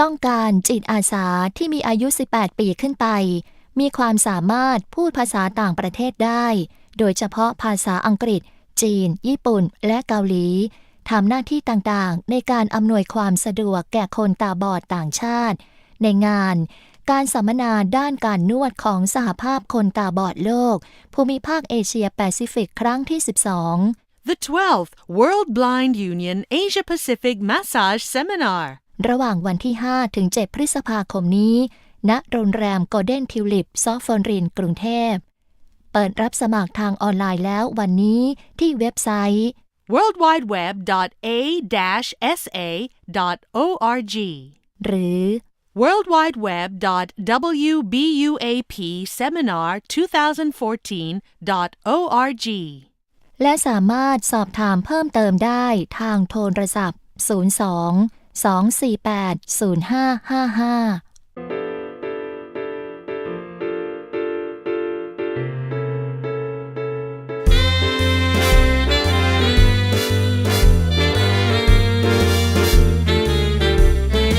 ต้องการจิตอาสาที่มีอายุ 18 ปีขึ้นไป มีความสามารถพูดภาษาต่างประเทศได้ โดยเฉพาะภาษาอังกฤษ จีน ญี่ปุ่น และเกาหลีทำหน้าที่ต่างๆ ในการอำนวยความสะดวกแก่คนตาบอดต่างชาติ ในงานการสัมมนาด้านการนวดของสหภาพคนตาบอดโลก ภูมิภาคเอเชียแปซิฟิกครั้งที่ 12 The 12th World Blind Union Asia Pacific Massage Seminar. ระหว่างวันที่ 5 ถึง 7 พฤษภาคมนี้ ณ โรงแรมโกลเด้นทิวลิป ซอฟฟอนริน กรุงเทพ เปิดรับสมัครทางออนไลน์แล้ววันนี้ที่เว็บไซต์ worldwideweb.a-sa.org หรือ worldwideweb.wbupseminar2014.org และสามารถสอบถามเพิ่มเติมได้ทางโทรศัพท์ 02 248 0555